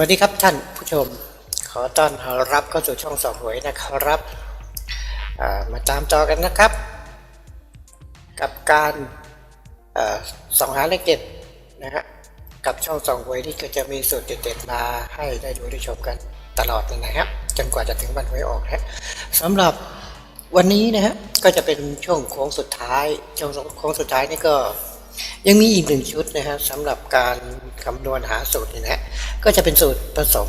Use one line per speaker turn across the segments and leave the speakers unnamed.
วัสดีครับท่านผู้ชม ขอต้อนรับเข้าสู่ช่องสองหวยนะครับมาตามต่อกันนะครับ กับการอส่องหาเลขเด็ดนะฮะกับช่องสองหวยที่ก็จะมีสูตรเด็ดๆมาให้ได้ดูได้ชมกันตลอดเลยนะครับจนกว่าจะถึงวันหวยออกนะสำหรับวันนี้นะฮะก็จะเป็นช่วงโค้งสุดท้ายช่วงโค้งสุดท้ายนี่ก็ยังมีอีกหนึ่งชุดนะฮะสำหรับการคำนวณหาสูตรนี่นะฮะ ก็จะเป็นสูตรผสม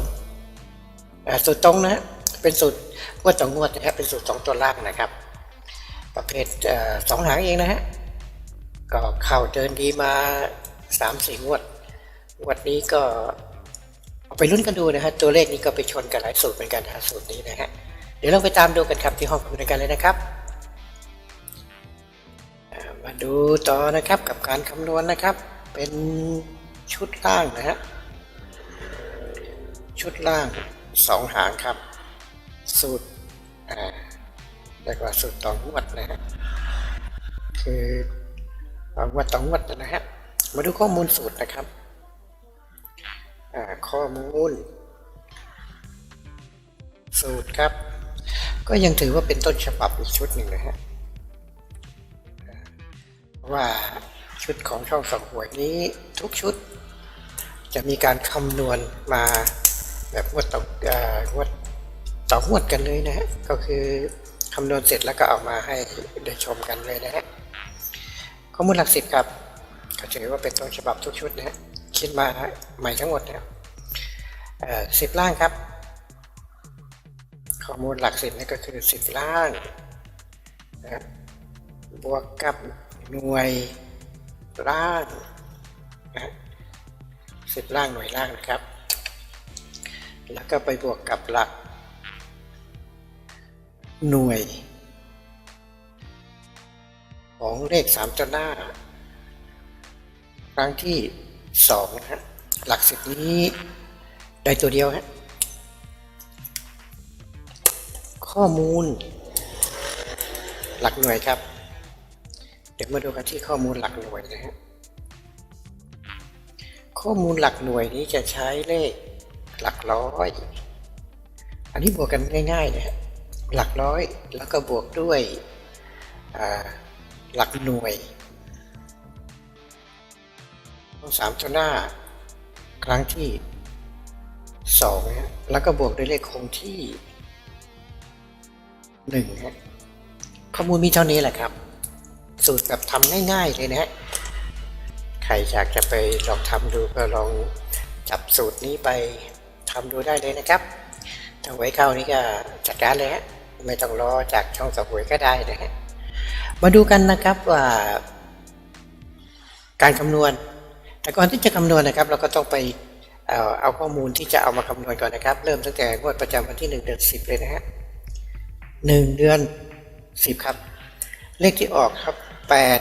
สูตรตรงนะฮะเป็นสูตรงวดต่องวดนะฮะเป็นสูตรสองตัวล่างนะครับ ประเภทสองหางเองนะฮะก็เข้าเดินดีมาสามสี่งวดงวดนี้ก็เอาไปลุ้นกันดูนะฮะตัวเลขนี้ก็ไปชนกันหลายสูตรเหมือนกันนะฮะสูตรนี้นะฮะเดี๋ยวเราไปตามดูกันครับที่ห้องคอมพิวเตอร์กันเลยนะครับมาดูต่อนะครับกับการคำนวณนะครับ เป็นชุดล่างนะฮะ ชุดล่างสองหางครับ สูตรอ่าเรียกว่าสูตรต่องวดนะฮะคือเองวดต่องวดนะฮะมาดูข้อมูลสูตรนะครับอ่าข้อมูล สูตรครับ ก็ยังถือว่าเป็นต้นฉบับอีกชุดหนึ่งนะฮะว่าชุดของช่องสองหวยนี้ทุกชุด จะมีการคำนวณมา แบบงวดต่อองวดต่องวดกันเลยนะฮะก็คือคำนวณเสร็จแล้วก็เอามาให้ได้ชมกันเลยนะฮะข้อมูลหลักสิบครับก็ถือว่าเป็นต้นฉบับทุกชุดนะฮะคิดมาใหม่ทั้งหมดนะสิบล่างครับ ข้อมูลหลักสิบนี่ก็คือสิบล่างนะฮะบวกกับหน่วยล่างนะสิบล่างหน่วยล่างนะครับ แล้วก็ไปบวกกับหลัก หน่วย ของเลขสามตัวหน้า ครั้งที่สองนะฮะหลักสิบนี้ได้ตัวเดียวฮะข้อมูล หลักหน่วยครับ เดี๋ยวมาดูกันที่ข้อมูลหลักหน่วยนะฮะข้อมูลหลักหน่วยนี้จะใช้เลข หลักร้อย อันนี้บวกกันง่ายๆนะฮะหลักร้อยแล้วก็บวกด้วยหลักหน่วยต้องสามตัวหน้าครั้งที่สองนะแล้วก็บวกด้วยเลขคงที่หนึ่งฮะข้อมูลมีเท่านี้แหละครับ สูตรแบบทำง่ายๆเลยนะฮะใครอยากจะไปลองทำดูก็ลองจับสูตรนี้ไป ทำดูได้เลยนะครับถ้าไว้เข้านี่ก็จัดการเลยฮะไม่ต้องรอจากช่องสหวยก็ได้นะฮะมาดูกันนะครับว่า การคำนวณ แต่ก่อนที่จะคำนวณนะครับ เราก็ต้องไปเอาเอาข้อมูลที่จะเอามาคำนวณก่อนนะครับ เริ่มตั้งแต่งวดประจำวันที่ 1 เดือน10 เลยนะฮะหนึ่งเดือนสิบครับ เลขที่ออกครับแปด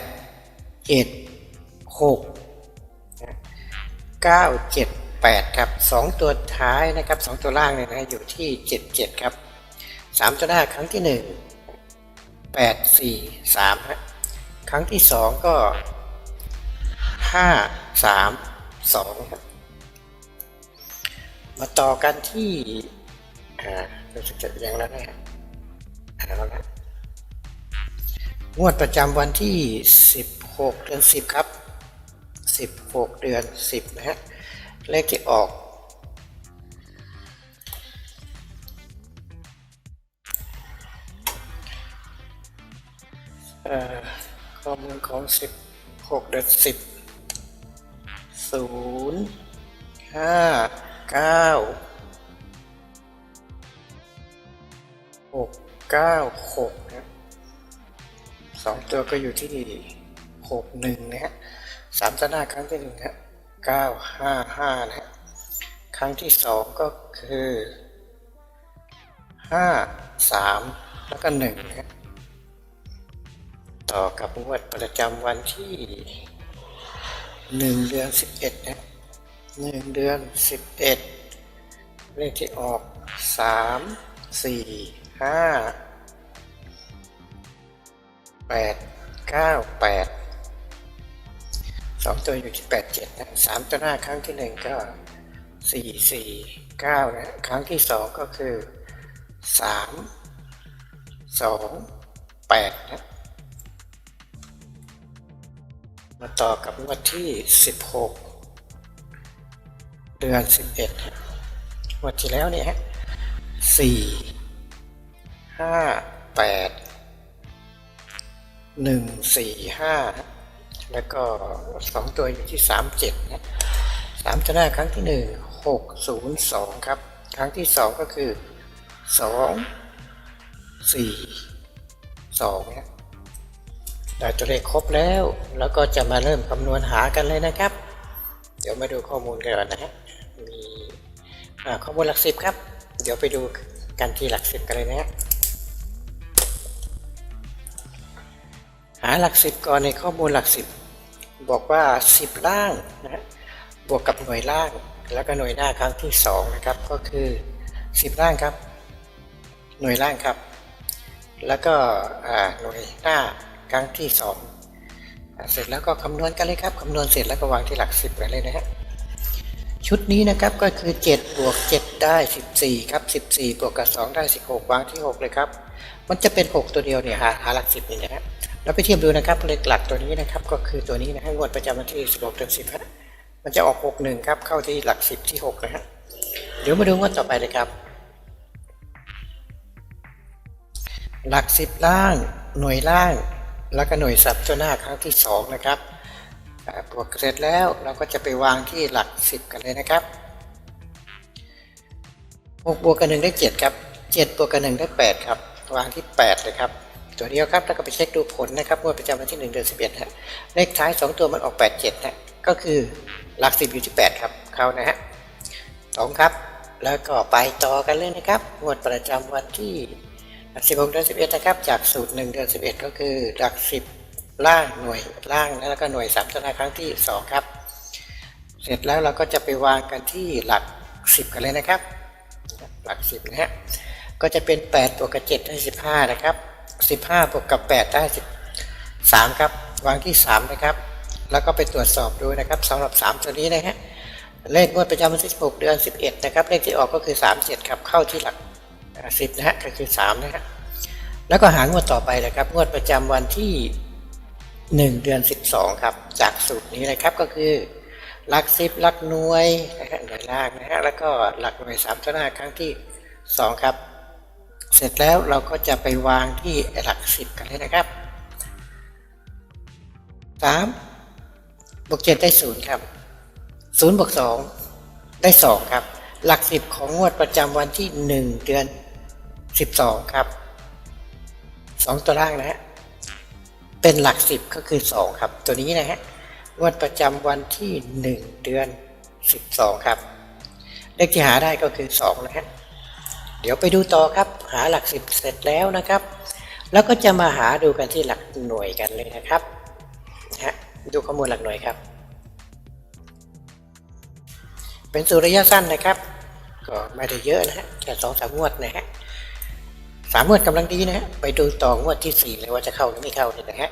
เจ็ ดหกเก้าเจ็ดแปดครับสองตัวท้ายนะครับสองตัวล่างเนี่ยนะอยู่ที่เจ็ดเจ็ดครับสามตัวหน้าครั้งที่หนึ่งแปดสี่สามฮะครั้งที่สองก็ห้าสามสองครับมาต่อกันที่อ่ารู้สึกจะยังแล้วนะฮะเอาละงวดประจำวันที่ 16 เดือน 10 ครับ 16 เดือน 10 นะฮะ เลขที่ออก ข้อมูลของ 16เดือน10 0 5 9หกเก้าหกนะสองตัวก็อยู่ที่หกหนึ่งนะฮะสามตัวหน้าครั้งที่หนึ่งฮะ 955 นะครั้งที่สองก็คือ 5 3 แล้วก็1นะต่อกับงวดประจำวันที่ 1 เดือน 11 นะ1เดือน 11 เลขที่ออก 3 4 5 8 9 8 องตัวอยู่ที่แปดเจ็ดนะสามตัวหน้าครั้งที่หนึ่งก็สี่สี่เก้านะครั้งที่สองก็คือสามสองแปดนะมาต่อกับงวดที่สิบหกเดือนสิบเอ็ดงวดที่แล้วเนี่ยสี่ห้าแปดหนึ่งสี่ห้า แล้วก็สองตัวอยู่ที่สามเจ็ดนะสามชนะครั้งที่หนึ่งหกศูนย์สองครับ ครั้งที่สองก็คือสองสี่สองนะได้ตัวเลขครบแล้ว แล้วก็จะมาเริ่มคำนวณหากันเลยนะครับ เดี๋ยวมาดูข้อมูลกันก่อนนะฮะมีข้อมูลหลักสิบครับ เดี๋ยวไปดูกันที่หลักสิบกันเลยนะฮะหาหลักสิบก่อนในข้อมูลหลักสิบ บอกว่าสิบล่างนะฮะบวกกับหน่วยล่าง แล้วก็หน่วยหน้าครั้งที่สองนะครับก็คือสิบล่างครับ หน่วยล่างครับ แล้วก็หน่วยหน้าครั้งที่สองเสร็จแล้วก็คำนวณกันเลยครับคำนวณเสร็จแล้วก็วางที่หลักสิบกันเลยนะฮะชุดนี้นะครับก็คือ 7 บวก 7 ได้ 14 ครับ 14 บวกกับ 2 ได้ 16 วางที่ 6 เลยครับ มันจะเป็น 6 ตัวเดียวเนี่ยหาหาหลักสิบนี่นะฮะ เราไปเทียบดูนะครับเลขหลักตัวนี้นะครับ ก็คือตัวนี้นะฮะงวดประจำวันที่ 16เดือน10ฮะมันจะออก 61 ครับเข้าที่หลักสิบที่ 6 นะฮะเดี๋ยวมาดูงวดต่อไปเลยครับ หลักสิบล่าง หน่วยล่าง แล้วก็หน่วยสับตัวหน้าครั้งที่ 2 นะครับบวกเสร็จแล้วเราก็จะไปวางที่หลักสิบกันเลยนะครับหกบวกกับหนึ่งได้เจ็ดครับเจ็ดบวกกับหนึ่งได้แปดครับ วางที่แปดเลยครับ ตัวเดียวครับ แล้วก็ไปเช็คดูผลนะครับงวดประจำวันที่หนึ่งเดือนสิบเอ็ดฮะเลขท้ายสองตัวมันออกแปดเจ็ดนะก็คือหลักสิบอยู่ที่แปดครับ เข้านะฮะสองครับ แล้วก็ไปต่อกันเลยนะครับงวดประจำวันที่สิบหกเดือนสิบเอ็ดนะครับ จาก สูตรหนึ่งเดือนสิบเอ็ดก็คือหลักสิบล่างหน่วยล่างแล้วก็หน่วยสามตัวหน้าครั้งที่สองครับ เสร็จแล้วเราก็จะไปวางกันที่หลักสิบกันเลยนะครับ หลักสิบนะฮะก็จะเป็น8บวกกับ7ได้15 นะครับ 15บห้าบวกกับ8ได้13ครับ วางที่3นะครับ แล้วก็ไปตรวจสอบดูนะครับสำหรับ3ตัวนี้นะฮะเลขงวดประจำวันที่16เดือน 11 นะครับ เลขที่ออกก็คือ 37 ครับ เข้าที่หลักอ่า10 นะฮะก็คือ 3 นะฮะแล้วก็หางวดต่อไปนะครับ งวดประจำวันที่ 1 เดือน 12 ครับ จากสูตรนี้นะครับก็คือหลักสิบหลักหน่วยนะฮะหน่วยล่างนะฮะแล้วก็หลักหน่วยสามตัวหน้าครั้งที่สองครับ เสร็จแล้วเราก็จะไปวางที่หลักสิบกันเลยนะครับสามบวกเจ็ดได้ศูนย์ครับศูนย์บวกสองได้สองครับ หลักสิบของงวดประจำวันที่หนึ่งเดือนสิบสองครับสองตัวล่างนะฮะเป็นหลักสิบก็คือสองครับ ตัวนี้นะฮะงวดประจำวันที่หนึ่งเดือนสิบสองครับ เลขที่หาได้ก็คือสองนะฮะ เดี๋ยวไปดูต่อครับหาหลักสิบเสร็จแล้วนะครับ แล้วก็จะมาหาดูกันที่หลักหน่วยกันเลยนะครับฮะดูข้อมูลหลักหน่วยครับ เป็นสูตรระยะสั้นนะครับ ก็ไม่ได้เยอะนะฮะแค่สองสามงวดนะฮะสามงวดกำลังดีนะฮะไปดูต่องวดที่สี่เลยว่าจะเข้าหรือไม่เข้าเนี่ยนะฮะ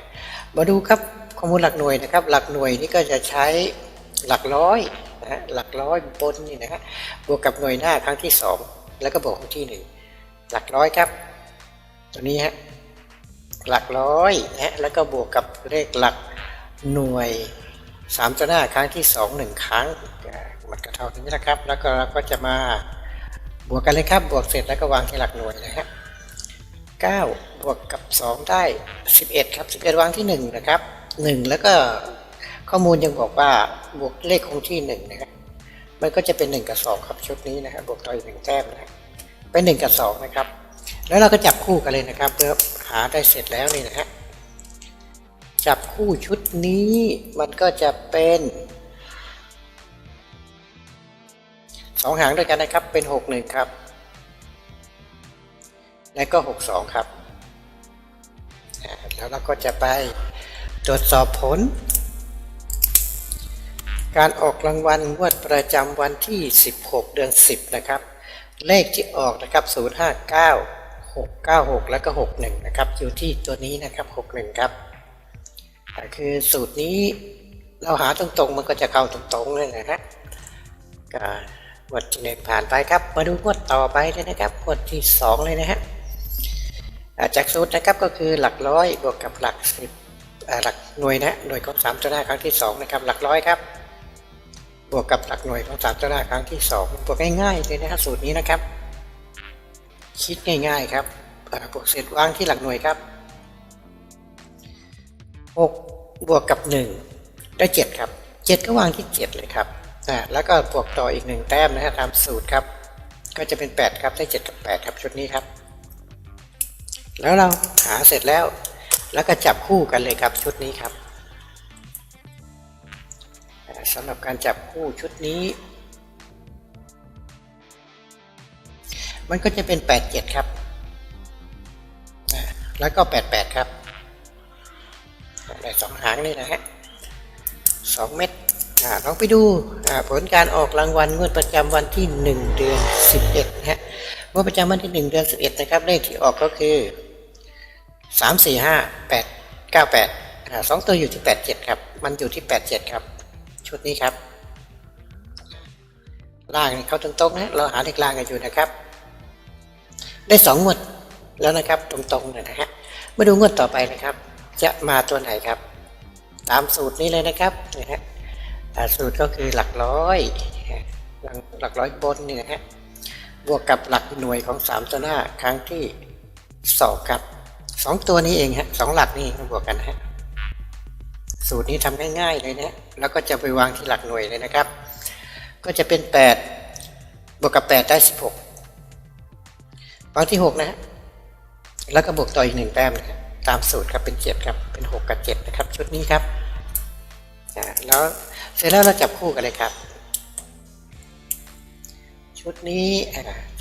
มาดูครับข้อมูลหลักหน่วยนะครับ หลักหน่วยนี่ก็จะใช้หลักร้อยนะฮะหลักร้อยบนนี่นะฮะบวกกับหน่วยหน้าครั้งที่สอง แล้วก็บวกครั้งที่หนึ่งหลักร้อยครับ ตัวนี้ฮะหลักร้อยฮะแล้วก็บวกกับเลขหลักหน่วยสามตัวหน้าครั้งที่สองหนึ่งครั้งมันก็เท่านี้นะครับ แล้วก็เราก็จะมาบวกกันเลยครับ บวกเสร็จแล้วก็วางที่หลักหน่วยนะฮะ9บวกกับ 2 ได้ 11 ครับ 11 วางที่ 1 นะครับ 1 แล้วก็ข้อมูลยังบอกว่าบวกเลขคงที่ 1 นะครับ มันก็จะเป็น1กับ2ครับชุดนี้นะครับบวกต่ออีกหนึ่งแต้มนะเป็น1กับ2นะครับ แล้วเราก็จับคู่กันเลยนะครับเพื่อหาได้เสร็จแล้วนี่นะฮะจับคู่ชุดนี้มันก็จะเป็นสองหางด้วยกันนะครับเป็น6 1ครับ และก็62ครับ แล้วเราก็จะไปตรวจสอบผล การออกรางวัลงวดประจำวันที่ 16 เดือน 10 นะครับ เลขที่ออกนะครับ 059 696 แล้วก็ 61 นะครับ อยู่ที่ตัวนี้นะครับ 61 ครับอ่คือสูตรนี้เราหาตรงๆ มันก็จะเข้าตรงๆเลยนะฮะก็งวดที่หนึ่งผ่านไปครับ มาดูงวดต่อไปเลยนะครับงวดที่สองเลยนะฮะจากสูตรนะครับก็คือหลักร้อยบวกกับหลักสิบหลักหน่วยนะหน่วยของสามตัวหน้าครั้งที่สองนะครับหลักร้อยครับ บวกกับหลักหน่วยของสามตัวหน้าครั้งที่สองบวกง่ายๆเลยนะฮะสูตรนี้นะครับ คิดง่ายๆครับบวกเสร็จวางที่หลักหน่วยครับหกบวกกับหนึ่งได้เจ็ดครับเจ็ดก็วางที่เจ็ดเลยครับอ่แล้วก็บวกต่ออีกหนึ่งแต้มนะฮะตามสูตรครับ ก็จะเป็นแปดครับได้เจ็ดกับแปดครับชุดนี้ครับ แล้วเราหาเสร็จแล้ว แล้วก็จับคู่กันเลยครับชุดนี้ครับ สำหรับการจับคู่ชุดนี้ มันก็จะเป็น 87 ครับ แล้วก็ 88 ครับได้สองหางเลยนะฮะสองเม็ดลองไปดูผลการออกรางวัลงวดประจำวันที่ 1 เดือน 11นะฮะงวดประจำวันที่ 1 เดือน 11 นะครับเลขที่ออกก็คือ 3 4 5 8 9 8อ่าสองตัวอยู่ที่ 87 ครับ มันอยู่ที่ 87 ครับ ชุดนี้ครับล่างนี่เขาตรงๆนะเราหาเลขล่างกันอยู่นะครับ ได้สองงวดแล้วนะครับตรงๆเลยนะฮะมาดูงวดต่อไปนะครับ จะมาตัวไหนครับ ตามสูตรนี้เลยนะครับนะฮะสูตรก็คือหลักร้อยหลักหลักร้อยบนนี่นะฮะบวกกับหลักหน่วยของสามตัวหน้าครั้งที่สองครับสองตัวนี้เองฮะสองหลักนี่มาบวกกันฮะ สูตรนี้ทำง่ายๆเลยนะแล้วก็จะไปวางที่หลักหน่วยเลยนะครับ ก็จะเป็นแปดบวกกับแปดได้สิบหกวางที่หกนะฮะแล้วก็บวกต่ออีกหนึ่งแต้มนะครับตามสูตรครับเป็นเจ็ดครับ เป็นหกกับเจ็ดนะครับ ชุดนี้ครับแล้วเสร็จแล้วเราจับคู่กันเลยครับ ชุดนี้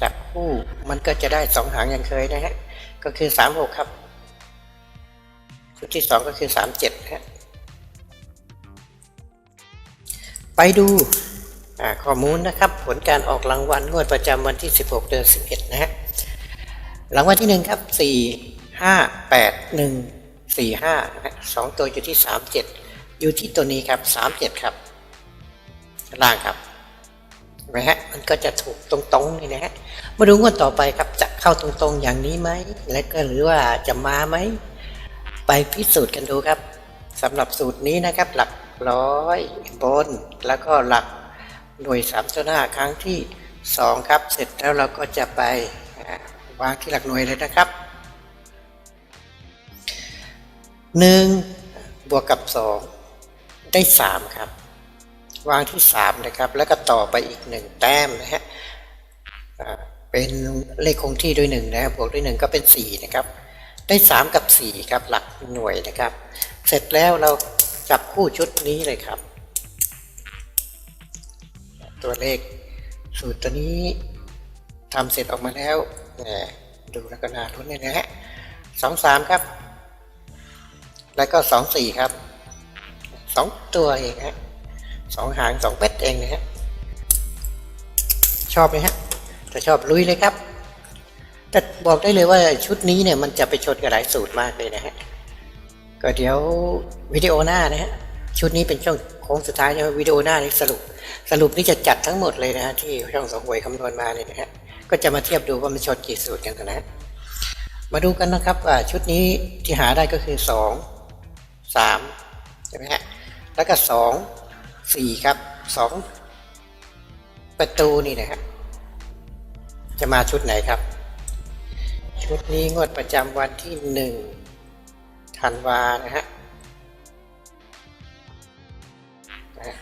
จับคู่มันก็จะได้สองหางอย่างเคยนะฮะก็คือสามหกครับ ชุดที่สองก็คือสามเจ็ดฮะ ไปดูข้อมูลนะครับ ผลการออกรางวัลงวดประจำวันที่ 16 เดือน 11 นะฮะรางวัลที่หนึ่งครับสี่ห้าแปดหนึ่งสี่ห้านะฮะสองตัวอยู่ที่สามเจ็ดอยู่ที่ตัวนี้ครับสามเจ็ดครับล่างครับนไหมฮะมันก็จะถูกตรงๆนี่นะฮะมาดูงวดต่อไปครับจะเข้าตรงๆอย่างนี้ไหมและก็หรือว่าจะมาไหมไปพิสูจน์กันดูครับสำหรับสูตรนี้นะครับหลัก ร้อยบน แล้วก็หลักหน่วยสามตัวหน้าครั้งที่สองครับ เสร็จแล้วเราก็จะไปวางที่หลักหน่วยเลยนะครับหนึ่งบวกกับสองได้สามครับ วางที่สามนะครับ แล้วก็ต่อไปอีกหนึ่งแต้มนะฮะเป็นเลขคงที่ด้วยหนึ่งนะบบวกด้วยหนึ่งก็เป็นสี่นะครับ ได้สามกับสี่ครับหลักหน่วยนะครับ เสร็จแล้วเรา จับคู่ชุดนี้เลยครับ ตัวเลขสูตรตัวนี้ทำเสร็จออกมาแล้วแหมดูแล้วก็น่ารุ้นเลยนะฮะสองสามครับ แล้วก็สองสี่ครับสองตัวเองฮะสองหางสองเม็ดเองนะฮะชอบไหมฮะถ้าชอบลุยเลยครับ แต่บอกได้เลยว่าชุดนี้เนี่ยมันจะไปชนกับหลายสูตรมากเลยนะฮะ ก็เดี๋ยววิดีโอหน้านะฮะชุดนี้เป็นช่วงโค้งสุดท้ายนะวิดีโอหน้านี่สรุป สรุปนี่จะจัดทั้งหมดเลยนะฮะที่ช่องสองหวยคำนวณมาเนี่ยนะฮะก็จะมาเทียบดูว่ามันชนกี่สูตรกันนะมาดูกันนะครับว่าชุดนี้ที่หาได้ก็คือสองสามใช่ไหมฮะแล้วก็สองสี่ครับสองประตูนี่นะฮะจะมาชุดไหนครับ ชุดนี้งวดประจำวันที่หนึ่ง ธันวานะฮะ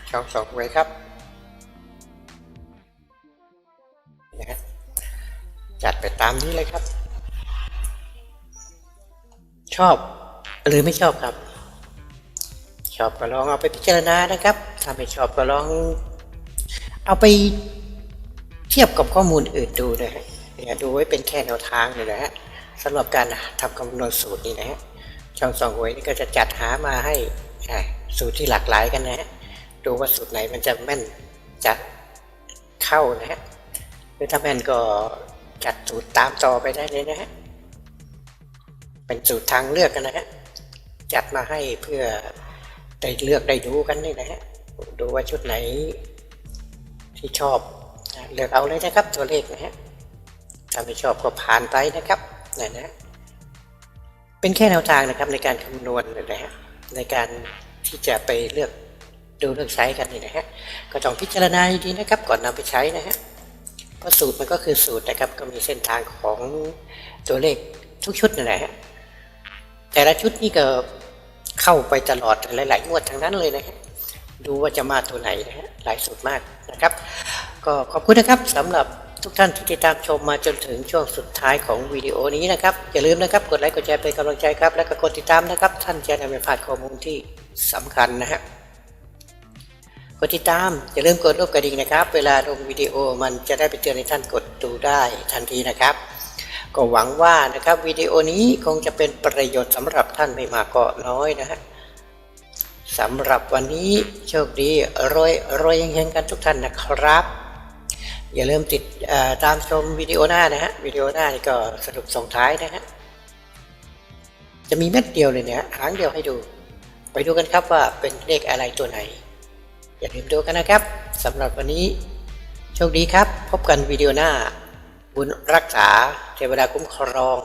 ช่องสองไว้ครับนะฮะจัดไปตามนี้เลยครับ ชอบหรือไม่ชอบครับ ชอบก็ลองเอาไปพิจารณานะครับ ถ้าไม่ชอบก็ลอง เอาไปเทียบกับข้อมูลอื่นดูนะฮะเนี่ยดูไว้เป็นแค่แนวทางเลยนะฮะสำหรับการทำคำนวณสูตรนี่นะฮะ ช่องสองหวยนี่ก็จะจัดหามาให้สูตรที่หลากหลายกันนะฮะดูว่าสูตรไหนมันจะแม่นจะเข้านะฮะหรือถ้าแม่นก็จัดสูตรตามต่อไปได้เลยนะฮะเป็นสูตรทางเลือกกันนะฮะจัดมาให้เพื่อได้เลือกได้ดูกันนี่นะฮะดูว่าชุดไหนที่ชอบเลือกเอาเลยนะครับตัวเลขนะฮะถ้าไม่ชอบก็ผ่านไปนะครับนั่นะ เป็นแค่แนวทางนะครับในการคำนวณนะฮะในการที่จะไปเลือกดูเลือกใช้กันนี่นะฮะก็ต้องพิจารณาดีๆนะครับก่อนนำไปใช้นะฮะเพราะสูตรมันก็คือสูตรนะครับก็มีเส้นทางของตัวเลขทุกชุดนั่นแหละฮะแต่ละชุดนี่ก็เข้าไปตลอดหลาย ๆ งวดทั้งนั้นเลยนะฮะดูว่าจะมาตัวไหนนะฮะหลายสูตรมากนะครับ ก็ขอบคุณนะครับสำหรับ ทุกท่านที่ติดตามชมมาจนถึงช่วงสุดท้ายของวิดีโอนี้นะครับ อย่าลืมนะครับ กดไลค์กดแชร์เป็นกำลังใจครับ และก็กดติดตามนะครับ ท่านจะได้ไม่พลาดข้อมูลที่สำคัญนะฮะกดติดตามอย่าลืมกดรูปกระดิ่งนะครับ เวลาลงวิดีโอมันจะได้ไปเตือนให้ท่านกดดูได้ทันทีนะครับ ก็หวังว่านะครับวิดีโอนี้คงจะเป็นประโยชน์สำหรับท่านไม่มากก็น้อยนะฮะสำหรับวันนี้โชคดีรวยรวยยังเฮงกันทุกท่านนะครับ อย่าลืมติดตามชมวิดีโอหน้านะฮะวิดีโอหน้านี่ก็สรุปส่งท้ายนะฮะจะมีเม็ดเดียวเลยเนี่ยหางเดียวให้ดู ไปดูกันครับว่าเป็นเลขอะไรตัวไหน อย่าลืมดูกันนะครับสำหรับวันนี้ โชคดีครับ พบกันวิดีโอหน้า บุญรักษาเทวดาคุ้มครอง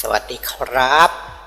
สวัสดีครับ